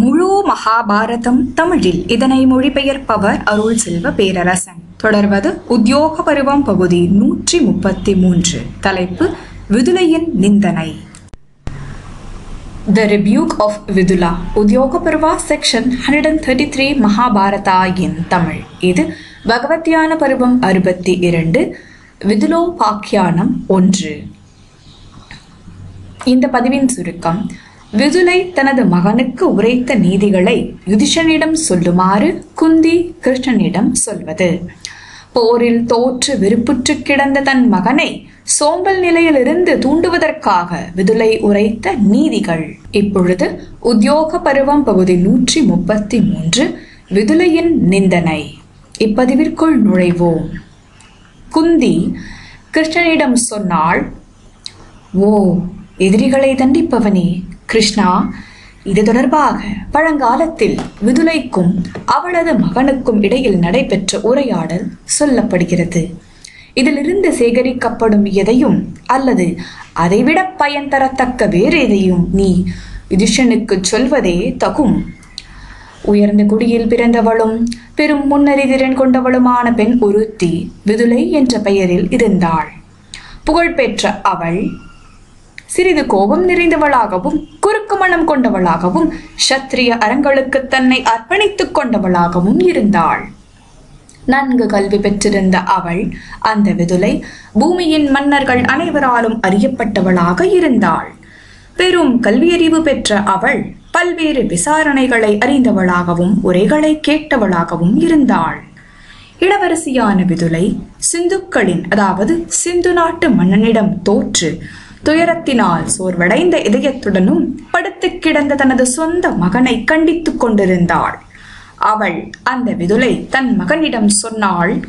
முழு மகாபாரதம் தமிழில். இதனை மொழிபெயர்ப்பவர் அருள் செல்வ பேரரசன். தொடர்வது உத்தியோக பருவம் பகுதி நூற்றி முப்பத்தி மூன்று தலைப்பு விதுலையின் நிந்தனை. The Rebuke of Vidula. Udyoga Parva section hundred and thirty three Mahabharata in Tamil. இது பகவத்யான பருவம் அறுபத்தி இரண்டு விதுலோபாக்கியானம் ஒன்று. இந்த பதிவின் சுருக்கம் விதுலை தனது மகனுக்கு உரைத்த நீதிகளை யுதிஷனிடம் சொல்லுமாறு குந்தி கிருஷ்ணனிடம் சொல்வது. போரில் தோற்று வெறுப்புற்று கிடந்த தன் மகனை சோம்பல் நிலையிலிருந்து தூண்டுவதற்காக விதுலை உரைத்த நீதிகள். இப்பொழுது உத்தியோக பருவம் பகுதி நூற்றி முப்பத்தி மூன்று விதுலையின் நிந்தனை. இப்பதிவிற்குள் நுழைவோம். குந்தி கிருஷ்ணனிடம் சொன்னாள் ஓ எதிரிகளை தண்டிப்பவனே கிருஷ்ணா இது தொடர்பாக பழங்காலத்தில் விதுலைக்கும் அவளது மகனுக்கும் இடையில் நடைபெற்ற உரையாடல் சொல்லப்படுகிறது. இதிலிருந்து சேகரிக்கப்படும் எதையும் அல்லது அதைவிட பயன் தரத்தக்க வேறு எதையும் நீ யுதிஷனுக்கு சொல்வதே தகும். உயர்ந்த குடியில் பிறந்தவளும் பெரும் முன்னறிதிறன் கொண்டவளுமான பெண் ஒருத்தி விதுலை என்ற பெயரில் இருந்தாள். புகழ்பெற்ற அவள் சிறிது கோபம் நிறைந்தவளாகவும் குறுக்கு மனம் கொண்டவளாகவும் சத்திரிய அரங்களுக்கு தன்னை அர்ப்பணித்துக் கொண்டவளாகவும் இருந்தாள். நன்கு கல்வி பெற்றிருந்த அவள் அந்த விதுலை பூமியின் மன்னர்கள் அனைவராலும் அறியப்பட்டவளாக இருந்தாள். பெரும் கல்வியறிவு பெற்ற அவள் பல்வேறு விசாரணைகளை அறிந்தவளாகவும் உரைகளை கேட்டவளாகவும் இருந்தாள். இளவரசியான விதுலை சிந்துக்களின் அதாவது சிந்து நாட்டு மன்னனிடம் தோற்று துயரத்தினால் சோர்வடைந்த இதயத்துடனும் படுத்து கிடந்த தனது சொந்த மகனை கண்டித்துக் கொண்டிருந்தாள். அவள் அந்த விதுலை தன் மகனிடம் சொன்னாள்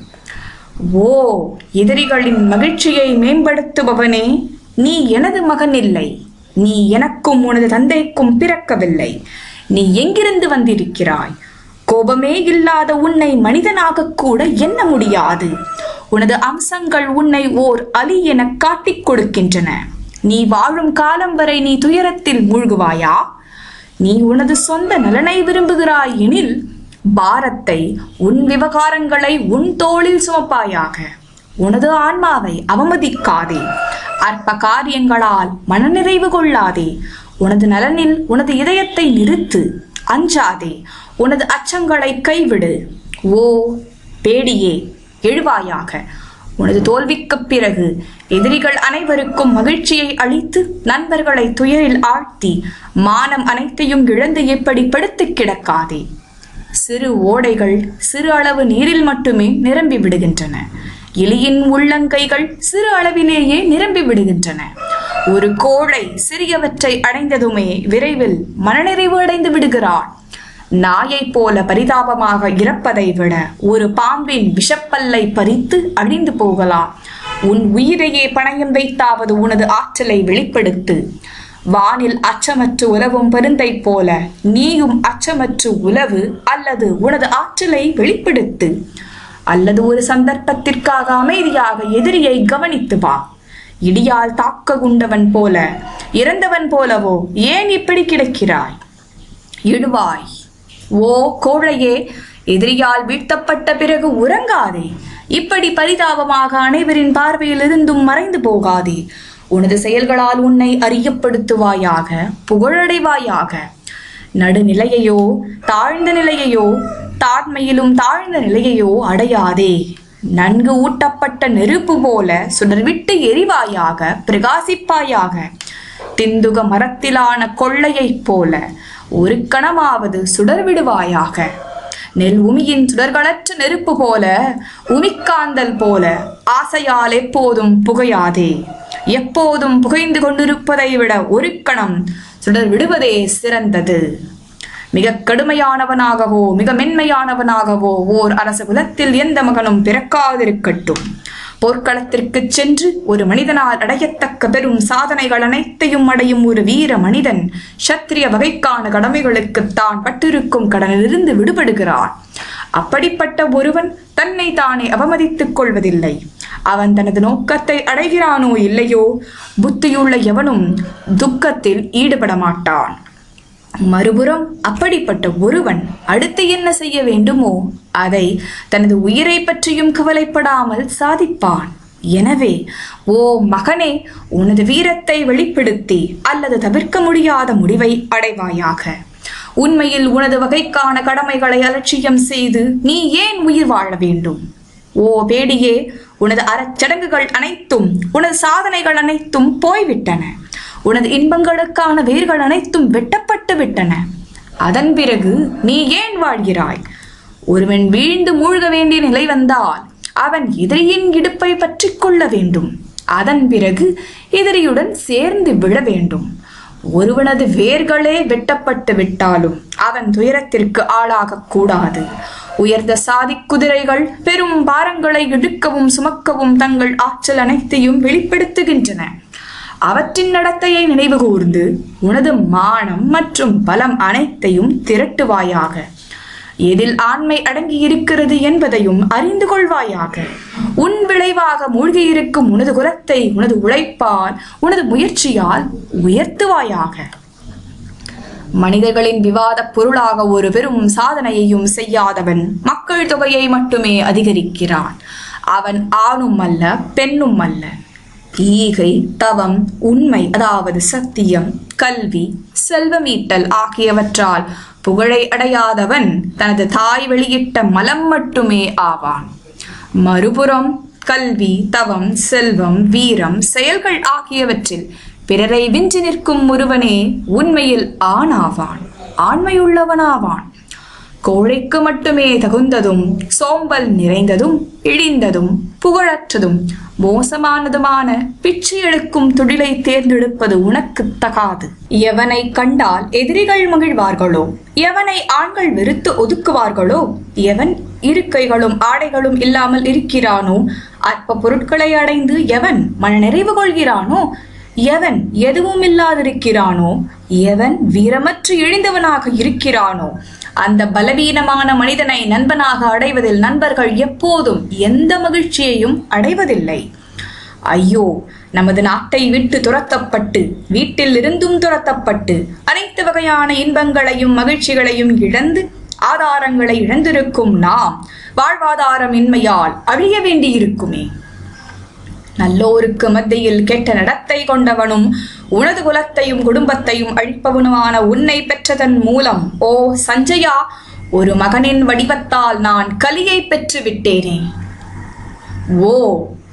ஓ எதிரிகளின் மகிழ்ச்சியை மேம்படுத்துபவனே நீ எனது மகன் இல்லை. நீ எனக்கும் உனது தந்தைக்கும் பிறக்கவில்லை. நீ எங்கிருந்து வந்திருக்கிறாய்? கோபமே இல்லாத உன்னை மனிதனாக கூட எண்ண முடியாது. உனது அம்சங்கள் உன்னை ஓர் அலி என காட்டிக் கொடுக்கின்றன. நீ வாழும் காலம் வரை நீ துயரத்தில் மூழ்குவாயா? நீ உனது சொந்த நலனை விரும்புகிறாய் எனில் பாரத்தை உன் விவகாரங்களை உன் தோளில் சுமப்பாயாக. உனது ஆன்மாவை அவமதிக்காதே. அற்ப காரியங்களால் மனநிறைவு கொள்ளாதே. உனது நலனில் உனது இதயத்தை நிறுத்து அஞ்சாதே. உனது அச்சங்களை கைவிடு. ஓ பேடியே எழுவாயாக. உனது தோல்விக்குப் பிறகு எதிரிகள் அனைவருக்கும் மகிழ்ச்சியை அளித்து நண்பர்களை துயரில் ஆழ்த்தி மானம் அனைத்தையும் இழந்து எப்படி படுத்து கிடக்காதே. சிறு ஓடைகள் சிறு அளவு நீரில் மட்டுமே நிரம்பி விடுகின்றன. எலியின் உள்ளங்கைகள் சிறு அளவிலேயே நிரம்பி விடுகின்றன. ஒரு கோழை சிறியவற்றை அடைந்ததுமே விரைவில் மனநிறைவு அடைந்து விடுகிறான் நாயைப் போல பரிதாபமாக இறப்பதை விட ஒரு பாம்பின் விஷப்பல்லை பறித்து அழிந்து போகலாம். உன் உயிரையே பணயம் வைத்தாவது உனது ஆற்றலை வெளிப்படுத்து. வானில் அச்சமற்று உலவும் பருந்தை போல நீயும் அச்சமற்று உலவு அல்லது உனது ஆற்றலை வெளிப்படுத்து. அல்லது ஒரு சந்தர்ப்பத்திற்காக அமைதியாக எதிரியை கவனித்து வா. இடியால் தாக்க குண்டவன் போல இறந்தவன் போலவோ ஏன் இப்படி கிடக்கிறாய்? இடுவாய் ஓ கோழையே எதிரியால் வீழ்த்தப்பட்ட பிறகு உறங்காதே. இப்படி பரிதாபமாக அனைவரின் பார்வையில் இருந்தும் மறைந்து போகாதே. உனது செயல்களால் உன்னை அறியப்படுத்துவாயாக புகழடைவாயாக. நடுநிலையையோ தாழ்ந்த நிலையையோ தாழ்மையிலும் தாழ்ந்த நிலையையோ அடையாதே. நன்கு ஊட்டப்பட்ட நெருப்பு போல சுடர்விட்டு எரிவாயாக பிரகாசிப்பாயாக. திந்துக மரத்திலான கொள்ளையைப் போல ஒரு கணமாவது சுடர் விடுவாயாக நெல் உமியின் சுடர்களற்ற நெருப்பு போல உமிக்காந்தல் போல ஆசையால் எப்போதும் புகையாதே. எப்போதும் புகைந்து கொண்டிருப்பதை விட ஒரு கணம் சுடர் விடுவதே சிறந்தது. மிக கடுமையானவனாகவோ மிக மென்மையானவனாகவோ ஓர் அரச குலத்தில் எந்த மகனும் பிறக்காதிருக்கட்டும். போர்க்களத்திற்கு சென்று ஒரு மனிதனால் அடையத்தக்க பெரும் சாதனைகள் அனைத்தையும் அடையும் ஒரு வீர மனிதன் சத்திரிய வகைக்கான கடமைகளுக்கு தான் பட்டிருக்கும் கடனிலிருந்து விடுபடுகிறான். அப்படிப்பட்ட ஒருவன் தன்னை தானே அவமதித்துக் கொள்வதில்லை. அவன் தனது நோக்கத்தை அடைகிறானோ இல்லையோ புத்தியுள்ள எவனும் துக்கத்தில் ஈடுபட மாட்டான். மறுபுறம் அப்படிப்பட்ட ஒருவன் அடுத்து என்ன செய்ய வேண்டுமோ அதை தனது உயிரை பற்றியும் கவலைப்படாமல் சாதிப்பான். எனவே ஓ மகனே உனது வீரத்தை வெளிப்படுத்தி அல்லது தவிர்க்க முடியாத முடிவை அடைவாயாக. உண்மையில் உனது வகைக்கான கடமைகளை அலட்சியம் செய்து நீ ஏன் உயிர் வாழ வேண்டும்? ஓ பேடியே உனது அறச்சடங்குகள் அனைத்தும் உனது சாதனைகள் அனைத்தும் போய்விட்டன. உனது இன்பங்களுக்கான வேர்கள் அனைத்தும் வெட்டப்பட்டு விட்டன. அதன் பிறகு நீ ஏன் வாழ்கிறாய்? ஒருவன் வீழ்ந்து மூழ்க வேண்டிய நிலை வந்தால் அவன் எதிரியின் இடுப்பை பற்றி கொள்ள வேண்டும். அதன் பிறகு எதிரியுடன் சேர்ந்து விழ வேண்டும். ஒருவனது வேர்களே வெட்டப்பட்டு விட்டாலும் அவன் துயரத்திற்கு ஆளாகக்கூடாது உயர்ந்த சாதி குதிரைகள் பெரும் பாரங்களை இழுக்கவும் சுமக்கவும் தங்கள் ஆற்றல் அனைத்தையும் வெளிப்படுத்துகின்றன. அவற்றின் நடத்தையை நினைவு கூர்ந்து உனது மானம் மற்றும் பலம் அனைத்தையும் திரட்டுவாயாக. எதில் ஆண்மை அடங்கி இருக்கிறது என்பதையும் அறிந்து கொள்வாயாக. உன் விளைவாக மூழ்கியிருக்கும் உனது குலத்தை உனது உழைப்பால் உனது முயற்சியால் உயர்த்துவாயாக. மனிதர்களின் விவாத பொருளாக ஒரு பெரும் சாதனையையும் செய்யாதவன் மக்கள் தொகையை மட்டுமே அதிகரிக்கிறான். அவன் ஆணும் அல்ல பெண்ணும் அல்ல. ஈகை தவம் உண்மை அதாவது சத்தியம் கல்வி செல்வமீட்டல் ஆகியவற்றால் புகழை அடையாதவன் தனது தாய் வெளியிட்ட மலம் மட்டுமே ஆவான். மறுபுறம் கல்வி தவம் செல்வம் வீரம் செயல்கள் ஆகியவற்றில் பிறரை விஞ்சி நிற்கும் ஒருவனே உண்மையில் ஆணாவான் ஆண்மையுள்ளவனாவான். கோழைக்கு மட்டுமே தகுந்ததும் சோம்பல் நிறைந்ததும் இழிந்ததும் புகழற்றதும் மோசமானதுமான பிச்சை எடுக்கும் தொழிலை தேர்ந்தெடுப்பது உனக்கு தகாது. எவனை கண்டால் எதிரிகள் மகிழ்வார்களோ? எவனை ஆண்கள் வெறுத்து ஒதுக்குவார்களோ? எவன் இருக்கைகளும் ஆடைகளும் இல்லாமல் இருக்கிறானோ? அற்ப பொருட்களை அடைந்து எவன் மனநிறைவு கொள்கிறானோ? எவன் எதுவும் இல்லாதிருக்கிறானோ? எவன் வீரமற்று இழிந்தவனாக இருக்கிறானோ? அந்த பலவீனமான மனிதனை நண்பனாக அடைவதில் நண்பர்கள் எப்போதும் எந்த மகிழ்ச்சியையும் அடைவதில்லை. ஐயோ நமது நாட்டை விட்டு துரத்தப்பட்டு வீட்டில் இருந்தும் துரத்தப்பட்டு அனைத்து வகையான இன்பங்களையும் மகிழ்ச்சிகளையும் இழந்து ஆதாரங்களை இழந்திருக்கும் நாம் வாழ்வாதாரம் இன்மையால் அழிய வேண்டியிருக்குமே. நல்லோருக்கு மத்தியில் கெட்ட நடத்தை கொண்டவனும் உனது குலத்தையும் குடும்பத்தையும் அழிப்பவனுமான உன்னை பெற்றதன் மூலம். ஓ சஞ்சயா ஒரு மகனின் வடிவத்தால் நான் கலியை பெற்று விட்டேனே. ஓ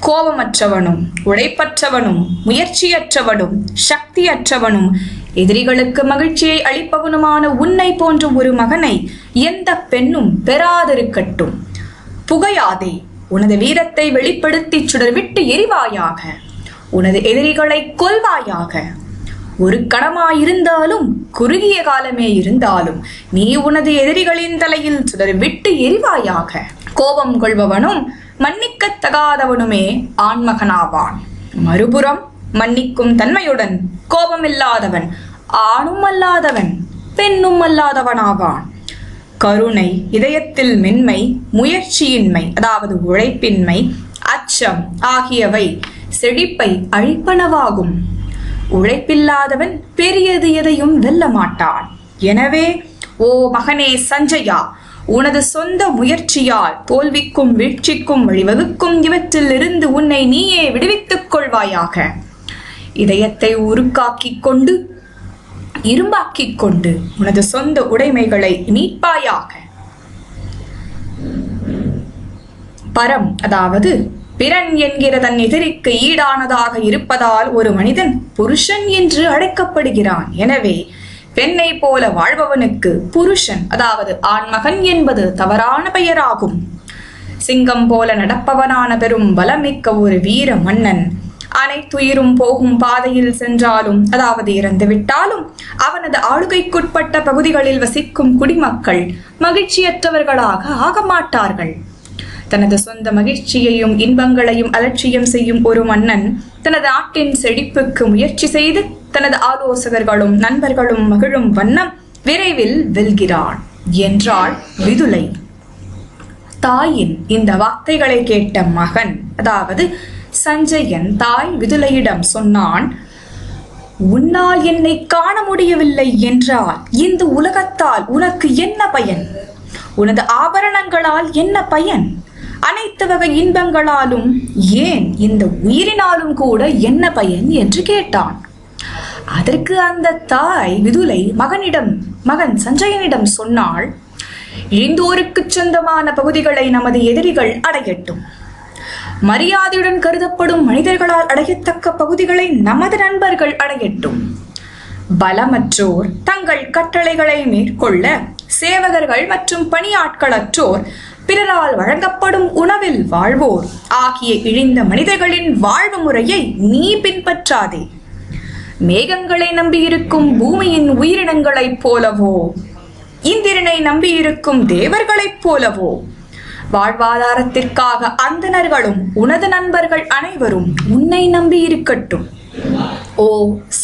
கோபமற்றவனும் உழைப்பற்றவனும் முயற்சியற்றவனும் சக்தியற்றவனும் எதிரிகளுக்கு மகிழ்ச்சியை அளிப்பவனுமான உன்னை போன்ற ஒரு மகனை எந்த பெண்ணும் பெறாதிருக்கட்டும். புகையாதே உனது வீரத்தை வெளிப்படுத்தி சுடர்விட்டு எரிவாயாக. உனது எதிரிகளை கொல்வாயாக. ஒரு கணமாயிருந்தாலும் குறுகிய காலமே இருந்தாலும் நீ உனது எதிரிகளின் தலையில் சுடர் விட்டு எரிவாயாக. கோபம் கொள்பவனும் மன்னிக்கத் தகாதவனுமே ஆண்மகனாவான். மறுபுறம் மன்னிக்கும் தன்மையுடன் கோபமில்லாதவன் ஆணும் அல்லாதவன் பெண்ணும் அல்லாதவனாவான். கருணை இதயத்தில் மென்மை முயற்சியின்மை அதாவது உழைப்பின்மை அச்சம் ஆகியவை செழிப்பை அழிப்பனவாகும். உழைப்பில்லாதவன் பெரியது எதையும் வெல்ல மாட்டான் எனவே ஓ மகனே சஞ்சயா உனது சொந்த முயற்சியால் தோல்விக்கும் வீழ்ச்சிக்கும் வழிவகுக்கும் இவற்றில் இருந்து உன்னை நீயே விடுவித்துக் கொள்வாயாக. இதயத்தை உருக்காக்கிக் கொண்டு இரும்பாக்கிக் கொண்டு உனது சொந்த உடைமைகளை மீட்பாயாக. பரம் அதாவது பிறன் என்கிற தன் எதிரிக்கு ஈடானதாக இருப்பதால் ஒரு மனிதன் புருஷன் என்று அழைக்கப்படுகிறான். எனவே பெண்ணை போல வாழ்பவனுக்கு புருஷன் அதாவது ஆண்மகன் என்பது தவறான பெயராகும். சிங்கம் போல நடப்பவனான பெரும் பலமிக்க ஒரு வீர மன்னன். அனைத்துயிரும் போகும் பாதையில் சென்றாலும் அதாவது இறந்து விட்டாலும் அவனது ஆளுகைக்குட்பட்ட பகுதிகளில் வசிக்கும் குடிமக்கள் மகிழ்ச்சியற்றவர்களாக ஆக மாட்டார்கள் தனது சொந்த மகிழ்ச்சியையும் இன்பங்களையும் அலட்சியம் செய்யும் ஒரு மன்னன் தனது நாட்டின் செழிப்புக்கு முயற்சி செய்து தனது ஆலோசகர்களும் நண்பர்களும் மகிழும் வண்ணம் விரைவில் வெல்கிறான் என்றாள் விதுலை தாயின் இந்த வார்த்தைகளை கேட்ட மகன் அதாவது சஞ்சயன் தாய் விதுலையிடம் சொன்னான் உன்னால் என்னை காண முடியவில்லை என்றால் இந்த உலகத்தால் உனக்கு என்ன பயன்? உனது ஆபரணங்களால் என்ன பயன்? அனைத்து வகை இன்பங்களாலும் ஏன் இந்த உயிரினாலும் கூட என்ன பயன் என்று கேட்டான். அதற்கு அந்த தாய் விதுலை மகனிடம் மகன் சஞ்சயனிடம் சொன்னாள் இழிந்தோருக்கு சொந்தமான பகுதிகளை நமது எதிரிகள் அடையட்டும். மரியாதையுடன் கருதப்படும் மனிதர்களால் அடையத்தக்க பகுதிகளை நமது நண்பர்கள் அடையட்டும். பலமற்றோர் தங்கள் கட்டளைகளை மேற்கொள்ள சேவகர்கள் மற்றும் பணியாட்களற்றோர் பிறரால் வழங்கப்படும் உணவில் வாழ்வோர். ஆகிய இழிந்த மனிதர்களின் வாழ்வு முறையை நீ பின்பற்றாதே. மேகங்களை நம்பியிருக்கும் பூமியின் உயிரினங்களைப் போலவோ இந்திரனை நம்பியிருக்கும் தேவர்களைப் போலவோ வாழ்வாதாரத்திற்காக அந்தணர்களும் உனது நண்பர்கள் அனைவரும் உன்னை நம்பி இருக்கட்டும் ஓ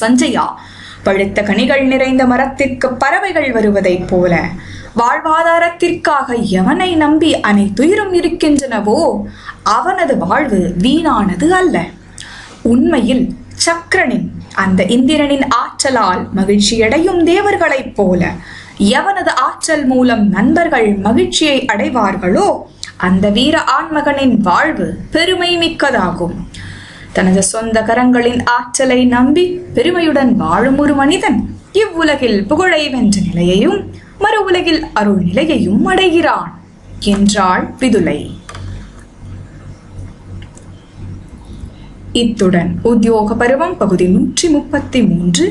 சஞ்சயா பழுத்த கனிகள் நிறைந்த மரத்திற்கு பறவைகள் வருவதைப் போல வாழ்வாதாரத்திற்காக எவனை நம்பி அனைத்துயிரும் இருக்கின்றனவோ அவனது வாழ்வு வீணானது அல்ல. உண்மையில் சக்கரனின் அந்த இந்திரனின் ஆற்றலால் மகிழ்ச்சியடையும் தேவர்களைப் போல எவனது ஆற்றல் மூலம் நண்பர்கள் மகிழ்ச்சியை அடைவார்களோ அந்த வீர ஆண்மகனின் வாழ்வு பெருமை மிக்கதாகும். தனது சொந்த கரங்களின் ஆற்றலை நம்பி பெருமையுடன் வாழும் ஒரு மனிதன் இவ்வுலகில் புகழை வென்ற நிலையையும் மறு உலகில் அருள் நிலையையும் அடைகிறான் என்றாள் விதுலை இத்துடன் உத்தியோக பருவம் பகுதி நூற்றி முப்பத்தி மூன்று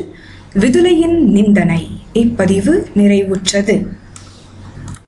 விதுலையின் நிந்தனை. இப்பதிவு நிறைவுற்றது.